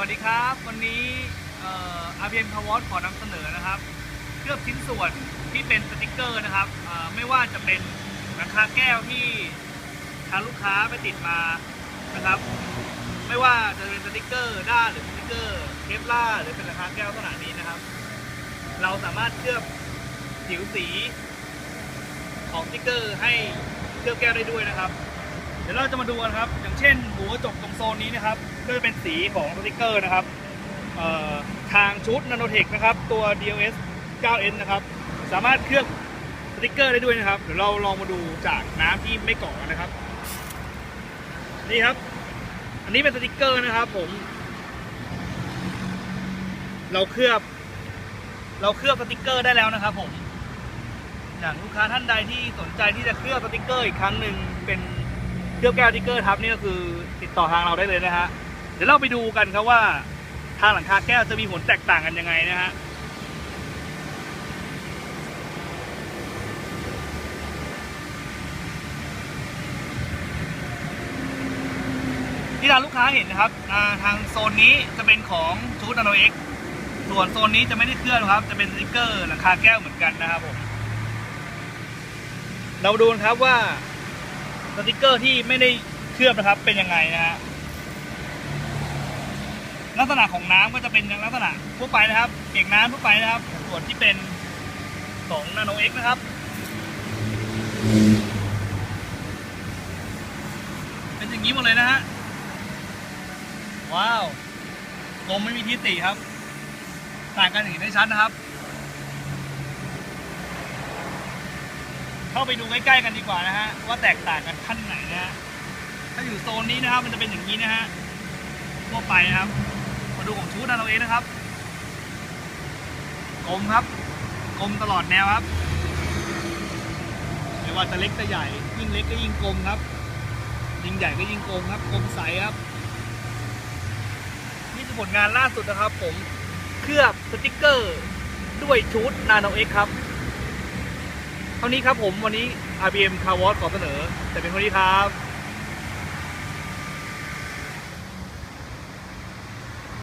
วัสดีครับ วันนี้เอ่อ RPM p o w e r ขอนำเสนอนะครับ เคลือบชิ้นส่วนที่เป็นสติกเกอร์นะครับไม่ว่าจะเป็นหลังคาแก้วที่ทางลูกค้าไปติดมานะครับ ไม่ว่าจะเป็นสติกเกอร์ด้านหรือสติกเกอร์เคปล่าหรือเป็นหลังคาแก้วขนาดนี้นะครับ เราสามารถเคลือบผิวสีของสติกเกอร์ให้เคลือบแก้วได้ด้วยนะครับ ดี๋ยวเราจะมาดูกันครับ อย่างเช่นหัวกระจกตรงโซนนี้นะครับ ก็จะเป็นสีของสติกเกอร์นะครับทางชุด Nanotech นะครับ ตัว DLS 9N นะครับ สามารถเคลือบสติกเกอร์ได้ด้วยนะครับ เดี๋ยวเราลองมาดูจากน้ำที่ไม่เกาะนนะครับ นี่ครับ อันนี้เป็นสติกเกอร์นะครับ ผม เราเคลือบ เราเคลือบสติกเกอร์ได้แล้วนะครับ ผมอย่างลูกค้าท่านใดที่สนใจที่จะเคลือบสติกเกอร์อีกครั้งหนึ่งเป็น เคลือบแก้วสติกเกอร์ทับนี่ก็คือติดต่อทางเราได้เลยนะฮะ เดี๋ยวเราไปดูกันครับว่า ทางหลังคาแก้วจะมีผลแตกต่างกันยังไงนะฮะที่ทางลูกค้าเห็นนะครับทางโซนนี้จะเป็นของชูดนาโนเอ็กส่วนโซนนี้จะไม่ได้เคลื่อบครับ จะเป็นสติกเกอร์หลังคาแก้วเหมือนกันนะครับผม เราดูนครับว่า สติกเกอร์ที่ไม่ได้เคลือบนะครับเป็นยังไงนะฮะลักษณะของน้ำก็จะเป็นลักษณะทั่วไปนะครับเปียกน้ำทั่วไปนะครับ ส่วนที่เป็นของนาโนเอ็กนะครับ เป็นอย่างนี้หมดเลยนะฮะว้าวกลมไม่มีที่ติครับต่างกันอย่างนี้ได้ชัดนะครับ เข้าไปดูใกล้ๆกันดีกว่านะฮะว่าแตกต่างกันขั้นไหนนะฮะถ้าอยู่โซนนี้นะครับ มันจะเป็นอย่างนี้นะฮะทั่วไปนะครับ มาดูของชูดนาโนเองนะครับกลมครับกลมตลอดแนวครับไม่ว่าจะเล็กจะใหญ่ยิ่งเล็กก็ยิ่งกลมครับ ยิ่งใหญ่ก็ยิ่งกลมครับกลมใสครับ นี่คือผลงานล่าสุดนะครับ ผมเคลือบสติกเกอร์ ด้วยชุดนาโนเอ็กครับ เท่านี้ครับผมวันนี้ RBM Car Wash ขอเสนอ แต่เป็นเท่านี้ครับ